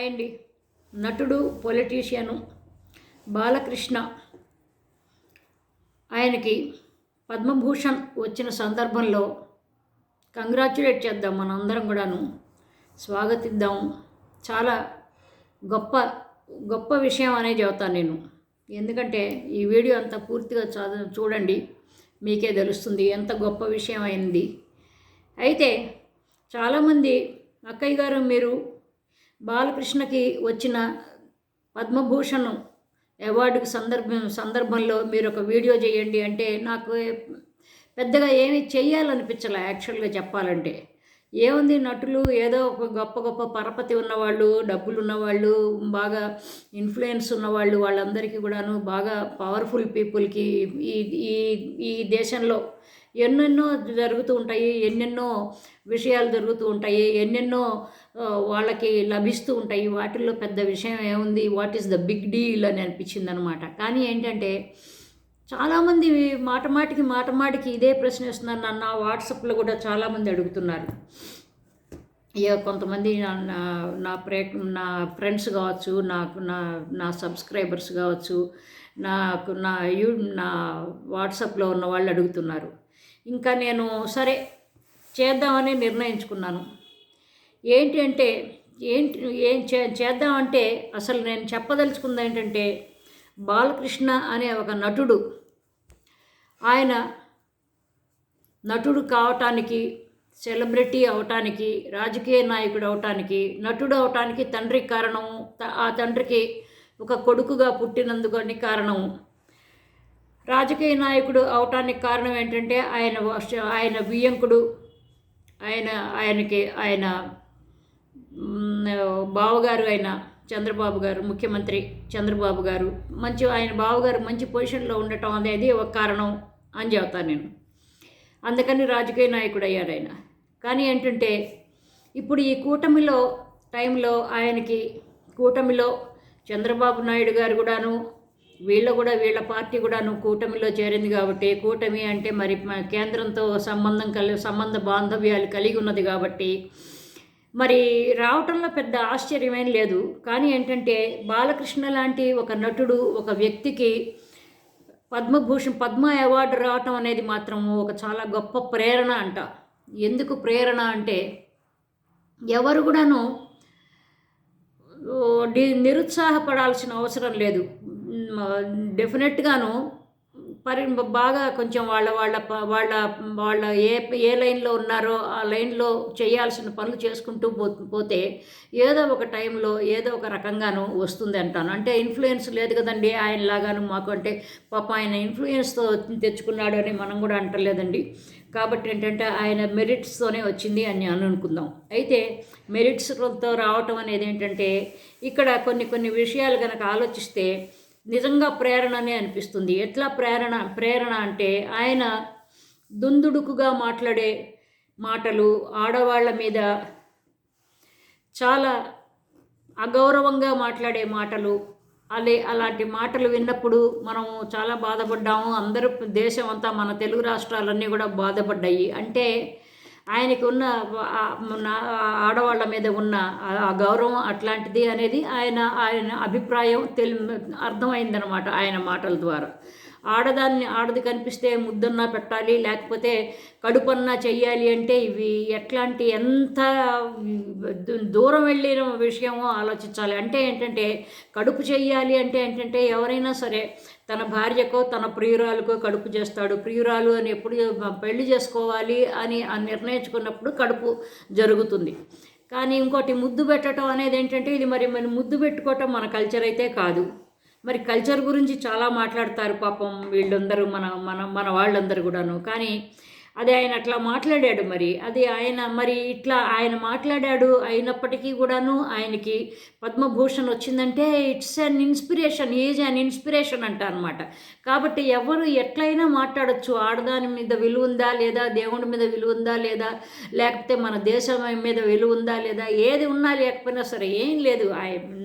Hi అండి నటుడు politician Balakrishna. ఆయనకి పద్మభూషణ్ వచ్చిన సందర్భంలో కంగ్రాచులేట్ చేద్దాం మనందరం కూడాను. స్వాగతిద్దాం. చాలా గొప్ప గొప్ప విషయం అనే చెబుతాను నేను. ఎందుకంటే ఈ వీడియో అంతా పూర్తిగా చదువు చూడండి మీకే తెలుస్తుంది ఎంత గొప్ప విషయం అయింది. అయితే చాలామంది అక్కయ్య గారు మీరు బాలకృష్ణకి వచ్చిన పద్మభూషణ్ అవార్డుకి సందర్భం సందర్భంలో మీరు ఒక వీడియో చేయండి అంటే నాకు పెద్దగా ఏమీ చెయ్యాలనిపించలే యాక్చువల్గా చెప్పాలంటే. ఏముంది నటులు ఏదో ఒక గొప్ప గొప్ప పరపతి ఉన్నవాళ్ళు డబ్బులు ఉన్నవాళ్ళు బాగా ఇన్ఫ్లుయెన్స్ ఉన్నవాళ్ళు వాళ్ళందరికీ కూడాను బాగా పవర్ఫుల్ పీపుల్కి ఈ ఈ ఈ దేశంలో ఎన్నెన్నో జరుగుతూ ఉంటాయి ఎన్నెన్నో విషయాలు జరుగుతూ ఉంటాయి ఎన్నెన్నో వాళ్ళకి లభిస్తూ ఉంటాయి. వాటిల్లో పెద్ద విషయం ఏముంది? What is the big deal అని అనిపించింది అనమాట కానీ ఏంటంటే చాలామంది మాట మాటికి మాట మాటికి ఇదే ప్రశ్న వేస్తున్నారు. నన్ను నా వాట్సాప్లో కూడా చాలామంది అడుగుతున్నారు. ఇక కొంతమంది నా- నా ప్రే నా ఫ్రెండ్స్ కావచ్చు నాకు నా నా సబ్స్క్రైబర్స్ కావచ్చు నాకు నా యూ నా వాట్సాప్లో ఉన్న వాళ్ళు అడుగుతున్నారు. ఇంకా నేను సరే చేద్దామని నిర్ణయించుకున్నాను. ఏంటి అంటే ఏంటి ఏం చే చేద్దామంటే అసలు నేను చెప్పదలుచుకుంది ఏంటంటే బాలకృష్ణ అనే ఒక నటుడు. ఆయన నటుడు కావటానికి సెలబ్రిటీ అవటానికి రాజకీయ నాయకుడు అవటానికి నటుడు అవటానికి తండ్రి కారణము ఆ తండ్రికి ఒక కొడుకుగా పుట్టినందుకు కారణము. రాజకీయ నాయకుడు అవటానికి కారణం ఏంటంటే ఆయన ఆయన బియ్యంకుడు ఆయన ఆయనకి ఆయన బావగారు అయిన చంద్రబాబు గారు ముఖ్యమంత్రి చంద్రబాబు గారు మంచి ఆయన బావగారు మంచి పొజిషన్లో ఉండటం అనేది ఒక కారణం అని చెబుతాను నేను. అందుకని రాజకీయ నాయకుడు అయ్యాడు ఆయన. కానీ ఏంటంటే ఇప్పుడు ఈ కూటమిలో టైంలో ఆయనకి కూటమిలో చంద్రబాబు నాయుడు గారు కూడాను వీళ్ళ కూడా వీళ్ళ పార్టీ కూడాను కూటమిలో చేరింది కాబట్టి కూటమి అంటే మరి కేంద్రంతో సంబంధం కలి సంబంధ బాంధవ్యాలు కలిగి ఉన్నది కాబట్టి మరి రావటంలో పెద్ద ఆశ్చర్యమేం లేదు. కానీ ఏంటంటే బాలకృష్ణ లాంటి ఒక నటుడు ఒక వ్యక్తికి పద్మభూషణ్ పద్మ అవార్డు రావటం అనేది మాత్రం ఒక చాలా గొప్ప ప్రేరణ అంట. ఎందుకు ప్రేరణ అంటే ఎవరు కూడాను నిరుత్సాహపడాల్సిన అవసరం లేదు. డెఫినెట్గాను పరి బాగా కొంచెం వాళ్ళ వాళ్ళ వాళ్ళ వాళ్ళ ఏ ఏ లైన్లో ఉన్నారో ఆ లైన్లో చేయాల్సిన పనులు చేసుకుంటూ పో పోతే ఏదో ఒక టైంలో ఏదో ఒక రకంగాను వస్తుంది అంటాను. అంటే ఇన్ఫ్లుయెన్స్ లేదు కదండి ఆయనలాగాను మాకు అంటే పాప ఆయన ఇన్ఫ్లుయెన్స్తో తెచ్చుకున్నాడు అని మనం కూడా అంటలేదండి. కాబట్టి ఏంటంటే ఆయన మెరిట్స్తోనే వచ్చింది అని అనుకుందాం. అయితే మెరిట్స్తో రావటం అనేది ఏంటంటే ఇక్కడ కొన్ని కొన్ని విషయాలు కనుక ఆలోచిస్తే నిజంగా ప్రేరణనే అనిపిస్తుంది. ఎట్లా ప్రేరణ ప్రేరణ అంటే ఆయన దుందుడుకుగా మాట్లాడే మాటలు ఆడవాళ్ళ మీద చాలా అగౌరవంగా మాట్లాడే మాటలు అలే అలాంటి మాటలు విన్నప్పుడు మనం చాలా బాధపడ్డాము. అందరూ దేశం అంతా మన తెలుగు రాష్ట్రాలన్నీ కూడా బాధపడ్డాయి. అంటే ఆయనకి ఉన్న ఆడవాళ్ళ మీద ఉన్న ఆ గౌరవం అట్లాంటిది అనేది ఆయన ఆయన అభిప్రాయం తెలి అర్థమైందనమాట ఆయన మాటల ద్వారా. ఆడదాన్ని ఆడది కనిపిస్తే ముద్దన్నా పెట్టాలి లేకపోతే కడుపన్నా చెయ్యాలి అంటే ఇవి ఎట్లాంటి ఎంత దూరం వెళ్ళిన విషయమో ఆలోచించాలి. అంటే ఏంటంటే కడుపు చెయ్యాలి అంటే ఏంటంటే ఎవరైనా సరే తన భార్యకో తన ప్రియురాలకో కడుపు చేస్తాడు. ప్రియురాలు అని ఎప్పుడు పెళ్ళి చేసుకోవాలి అని ఆ నిర్ణయించుకున్నప్పుడు కడుపు జరుగుతుంది. కానీ ఇంకోటి ముద్దు పెట్టడం అనేది ఏంటంటే ఇది మరి మరి ముద్దు పెట్టుకోవటం మన కల్చర్ అయితే కాదు. మరి కల్చర్ గురించి చాలా మాట్లాడతారు పాపం వీళ్ళందరూ మన మన మన వాళ్ళందరూ కూడాను. కానీ అది ఆయన అట్లా మాట్లాడాడు మరి. అది ఆయన మరి ఇట్లా ఆయన మాట్లాడాడు అయినప్పటికీ కూడాను ఆయనకి పద్మభూషణ్ వచ్చిందంటే it's an inspiration is an inspiration అంట అనమాట కాబట్టి ఎవరు ఎట్లయినా మాట్లాడొచ్చు. ఆడదాని మీద విలువ ఉందా లేదా దేవుడి మీద విలువ ఉందా లేదా లేకపోతే మన దేశం మీద విలువ ఉందా లేదా ఏది ఉన్నా లేకపోయినా సరే ఏం లేదు. ఆయన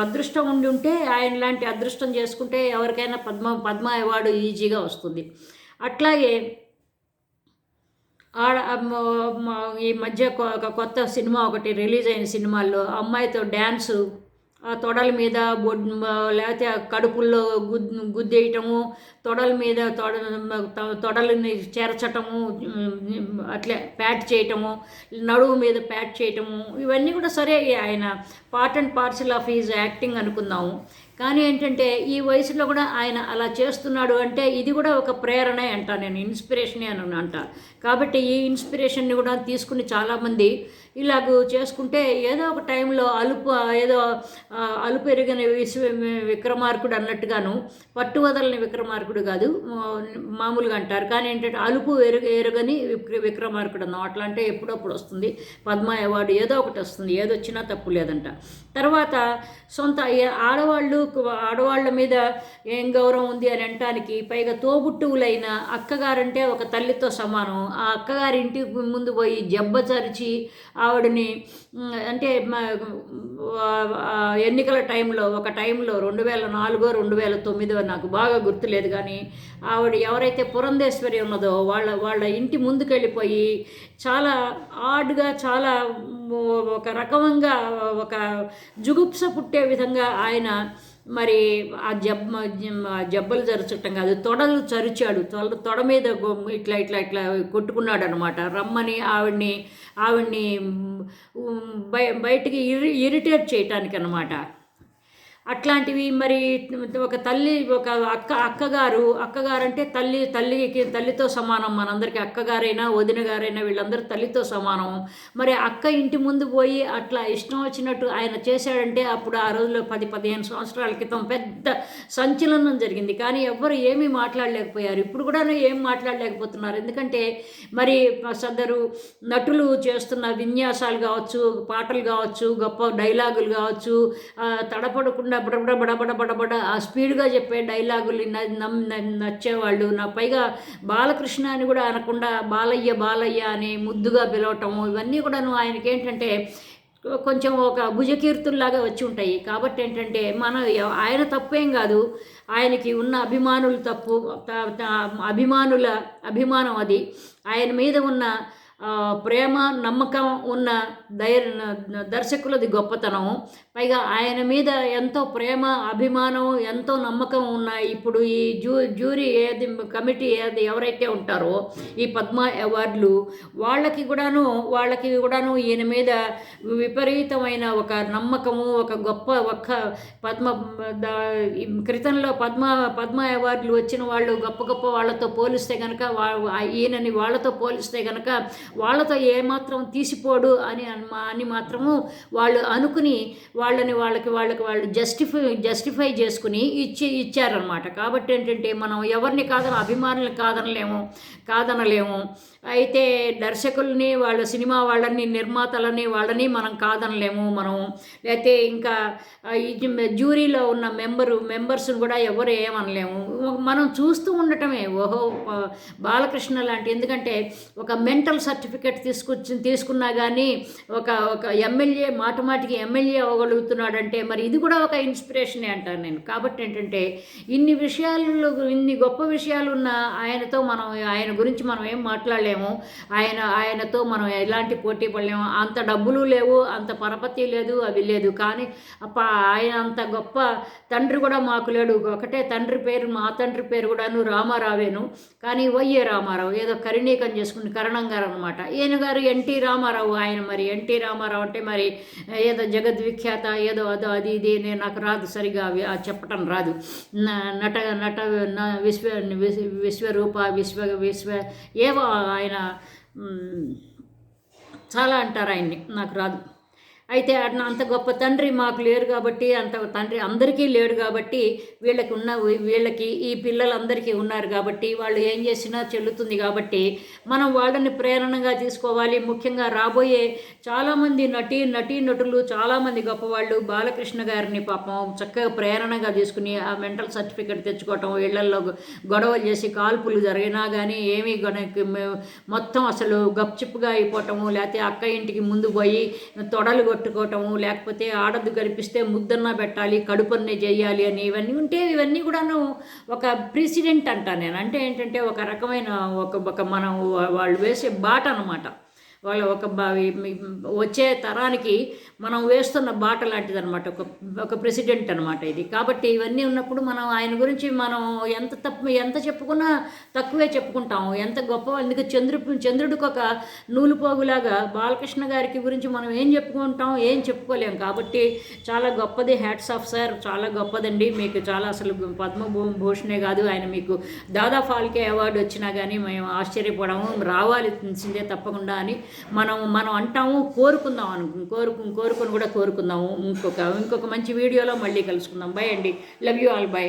అదృష్టం ఉండి ఉంటే ఆయన లాంటి అదృష్టం చేసుకుంటే ఎవరికైనా పద్మ పద్మ అవార్డు ఈజీగా వస్తుంది. అట్లాగే ఆడ ఈ మధ్య కొ- ఒక కొత్త సినిమా ఒకటి రిలీజ్ అయిన సినిమాల్లో అమ్మాయితో డ్యాన్సు తొడల మీద బొడ్ లేకపోతే కడుపుల్లో గుద్ గుద్దేయటము తొడల మీద తొడ తొడలని చేర్చటము అట్లా అట్లే ప్యాట్ చేయటము నడువు మీద ప్యాట్ చేయటము ఇవన్నీ కూడా సరే ఆయన part and parcel of his acting అనుకుందాము. కానీ ఏంటంటే ఈ వయసులో కూడా ఆయన అలా చేస్తున్నాడు అంటే ఇది కూడా ఒక ప్రేరణే అంట నేను ఇన్స్పిరేషనే అని అంట. కాబట్టి ఈ ఇన్స్పిరేషన్ని కూడా తీసుకుని చాలామంది ఇలాగ చేసుకుంటే ఏదో ఒక టైంలో అలుపు ఏదో అలుపు ఎరిగిన విశ్వ విక్రమార్కుడు అన్నట్టుగాను పట్టు వదలని విక్రమార్కుడు కాదు మామూలుగా అంటారు. కానీ ఏంటంటే అలుపు ఎరుగ ఎరగని విక్ర విక్రమార్కుడు అన్నాం అట్లా అంటే ఎప్పుడప్పుడు వస్తుంది. పద్మ అవార్డు ఏదో ఒకటి వస్తుంది. ఏదొచ్చినా తప్పు లేదంట. తర్వాత సొంత ఆడవాళ్ళు ఆడవాళ్ళ మీద ఏం గౌరవం ఉంది అని అనటానికి పైగా తోబుట్టువులైన అక్కగారంటే ఒక తల్లితో సమానం. ఆ అక్కగారి ఇంటి ముందు పోయి జబ్బ చరిచి ఆవిడని అంటే ఎన్నికల టైంలో ఒక టైంలో రెండు వేల నాలుగో రెండు వేల తొమ్మిదో నాకు బాగా గుర్తులేదు కానీ ఆవిడ ఎవరైతే పురంధేశ్వరి ఉన్నదో వాళ్ళ వాళ్ళ ఇంటి ముందుకెళ్ళిపోయి చాలా ఆడ్గా చాలా ఒక రకంగా ఒక జుగుప్స పుట్టే విధంగా ఆయన మరి ఆ జబ్ జబ్బలు జరచటం కాదు తొడలు చరిచాడు. తొడ తొడ మీద ఇట్లా ఇట్లా ఇట్లా కొట్టుకున్నాడు అనమాట రమ్మని ఆవిడ్ని ఆవిడ్ని బయ బయటికి ఇరి ఇరిటేట్ చేయటానికి అనమాట అట్లాంటివి మరి ఒక తల్లి ఒక అక్క అక్కగారు అక్కగారు అంటే తల్లి తల్లికి తల్లితో సమానం. మనందరికీ అక్కగారైనా వదిన గారైనా వీళ్ళందరూ తల్లితో సమానం. మరి అక్క ఇంటి ముందు పోయి అట్లా ఇష్టం వచ్చినట్టు ఆయన చేశాడంటే అప్పుడు ఆ రోజుల్లో పది పదిహేను సంవత్సరాల క్రితం పెద్ద సంచలనం జరిగింది. కానీ ఎవ్వరు ఏమీ మాట్లాడలేకపోయారు. ఇప్పుడు కూడా ఏం మాట్లాడలేకపోతున్నారు. ఎందుకంటే మరి సదరు నటులు చేస్తున్న విన్యాసాలు కావచ్చు పాటలు కావచ్చు గొప్ప డైలాగులు కావచ్చు తడపడకుండా తడపడకుండా బడబడ బడబడ బడబడ ఆ స్పీడ్గా చెప్పే డైలాగులు న- నమ్ నచ్చేవాళ్ళు. నా పైగా బాలకృష్ణ అని కూడా అనకుండా బాలయ్య బాలయ్య అని ముద్దుగా పిలవటము ఇవన్నీ కూడాను ఆయనకి ఏంటంటే కొంచెం ఒక భుజకీర్తుల్లాగా వచ్చి ఉంటాయి. కాబట్టి ఏంటంటే మన ఆయన తప్పేం కాదు. ఆయనకి ఉన్న అభిమానులు తప్పు అభిమానుల అభిమానం అది. ఆయన మీద ఉన్న ప్రేమ నమ్మకం ఉన్న దై దర్శకులది గొప్పతనం పైగా ఆయన మీద ఎంతో ప్రేమ అభిమానం ఎంతో నమ్మకం ఉన్న ఇప్పుడు ఈ జూ జ్యూరీ ఏది కమిటీ ఏది ఎవరైతే ఉంటారో ఈ పద్మ అవార్డులు వాళ్ళకి కూడాను వాళ్ళకి కూడాను ఈయన మీద విపరీతమైన ఒక నమ్మకము ఒక గొప్ప ఒక్క పద్మ క్రితంలో పద్మ పద్మ అవార్డులు వచ్చిన వాళ్ళు గొప్ప గొప్ప వాళ్ళతో పోలిస్తే కనుక వా ఈయనని వాళ్ళతో పోలిస్తే కనుక వాళ్ళతో ఏమాత్రం తీసిపోడు అని అని మాత్రము వాళ్ళు అనుకుని వాళ్ళని వాళ్ళకి వాళ్ళకి వాళ్ళు జస్టిఫై జస్టిఫై చేసుకుని ఇచ్చి ఇచ్చారనమాట కాబట్టి ఏంటంటే మనం ఎవరిని కాదని అభిమానులు కాదనలేము కాదనలేము. అయితే దర్శకుల్ని వాళ్ళ సినిమా వాళ్ళని నిర్మాతలని వాళ్ళని మనం కాదనలేము మనం అయితే ఇంకా జ్యూరీలో ఉన్న మెంబరు మెంబర్స్ని కూడా ఎవరు ఏమనలేము. మనం చూస్తూ ఉండటమే. ఓహో బాలకృష్ణ లాంటి ఎందుకంటే ఒక మెంటల్ సర్టిఫికెట్ తీసుకొచ్చి తీసుకున్నా కానీ ఒక ఒక ఎమ్మెల్యే మాట మాటికి ఎమ్మెల్యే అవ్వగలుగుతున్నాడంటే మరి ఇది కూడా ఒక ఇన్స్పిరేషనే అంటాను నేను. కాబట్టి ఏంటంటే ఇన్ని విషయాలు ఇన్ని గొప్ప విషయాలు ఉన్న ఆయనతో మనం ఆయన గురించి మనం ఏం మాట్లాడలేము. ఆయన ఆయనతో మనం ఎలాంటి పోటీ పడలేము. అంత డబ్బులు లేవు అంత పరపతి లేదు అవి లేదు. కానీ అప్ప ఆయన అంత గొప్ప తండ్రి కూడా మాకు లేడు. ఒకటే తండ్రి పేరు మా తండ్రి పేరు కూడాను రామారావేను. కానీ వైఏ రామారావు? ఏదో కరిణీకం చేసుకుని కరణంగారు అనమాట అనమాట ఈయన గారు ఎన్టీ రామారావు ఆయన మరి ఎన్టీ రామారావు అంటే మరి ఏదో జగద్విఖ్యాత ఏదో అదో అది ఇది నేను నాకు రాదు సరిగా అవి చెప్పటం రాదు. నట నట విశ్వ విశ్వరూప విశ్వ విశ్వ ఏవో ఆయన చాలా అంటారు ఆయన్ని నాకు రాదు. అయితే అంత గొప్ప తండ్రి మాకు లేరు కాబట్టి అంత తండ్రి అందరికీ లేడు కాబట్టి వీళ్ళకి ఉన్న వీళ్ళకి ఈ పిల్లలందరికీ ఉన్నారు కాబట్టి వాళ్ళు ఏం చేసినా చెల్లుతుంది కాబట్టి మనం వాళ్ళని ప్రేరణగా తీసుకోవాలి. ముఖ్యంగా రాబోయే చాలామంది నటీ నటీ నటులు చాలామంది గొప్పవాళ్ళు బాలకృష్ణ గారిని పాపం చక్కగా ప్రేరణగా తీసుకుని ఆ మెంటల్ సర్టిఫికెట్ తెచ్చుకోవటం ఇళ్ళల్లో గొడవలు చేసి కాల్పులు జరిగినా కానీ ఏమీ గొడవ మొత్తం అసలు గప్చిప్గా అయిపోవటము లేకపోతే అక్క ఇంటికి ముందు పోయి తొడలు కొట్టి కొట్టుకోవటము లేకపోతే ఆడద్దు గడిపిస్తే ముద్దన్న పెట్టాలి కడుపన్నే చేయాలి అని ఇవన్నీ ఉంటే ఇవన్నీ కూడాను ఒక ప్రెసిడెంట్ అంటాను నేను. అంటే ఏంటంటే ఒక రకమైన ఒక ఒక మనం వాళ్ళు వేసే బాట అనమాట వాళ్ళ ఒక వచ్చే తరానికి మనం వేస్తున్న బాట లాంటిది అనమాట ఒక ఒక ప్రెసిడెంట్ అనమాట ఇది. కాబట్టి ఇవన్నీ ఉన్నప్పుడు మనం ఆయన గురించి మనం ఎంత తప్పు ఎంత చెప్పుకున్నా తక్కువే చెప్పుకుంటాం ఎంత గొప్ప అందుకే చంద్రుడు చంద్రుడికి ఒక నూలుపోగులాగా బాలకృష్ణ గారికి గురించి మనం ఏం చెప్పుకుంటాం ఏం చెప్పుకోలేం. కాబట్టి చాలా గొప్పది హ్యాట్స్ ఆఫ్ సార్. చాలా గొప్పదండి. మీకు చాలా అసలు పద్మభూషణే కాదు. ఆయన మీకు దాదా ఫాల్కే అవార్డు వచ్చినా కానీ మేము ఆశ్చర్యపడము తెలిసిందే తప్పకుండా అని మనం మనం అంటాము కోరుకుందాం అను కోరుకు కోరుకుని కూడా కోరుకుందాము. ఇంకొక ఇంకొక మంచి వీడియోలో మళ్ళీ కలుసుకుందాం. బై అండి. Love you all by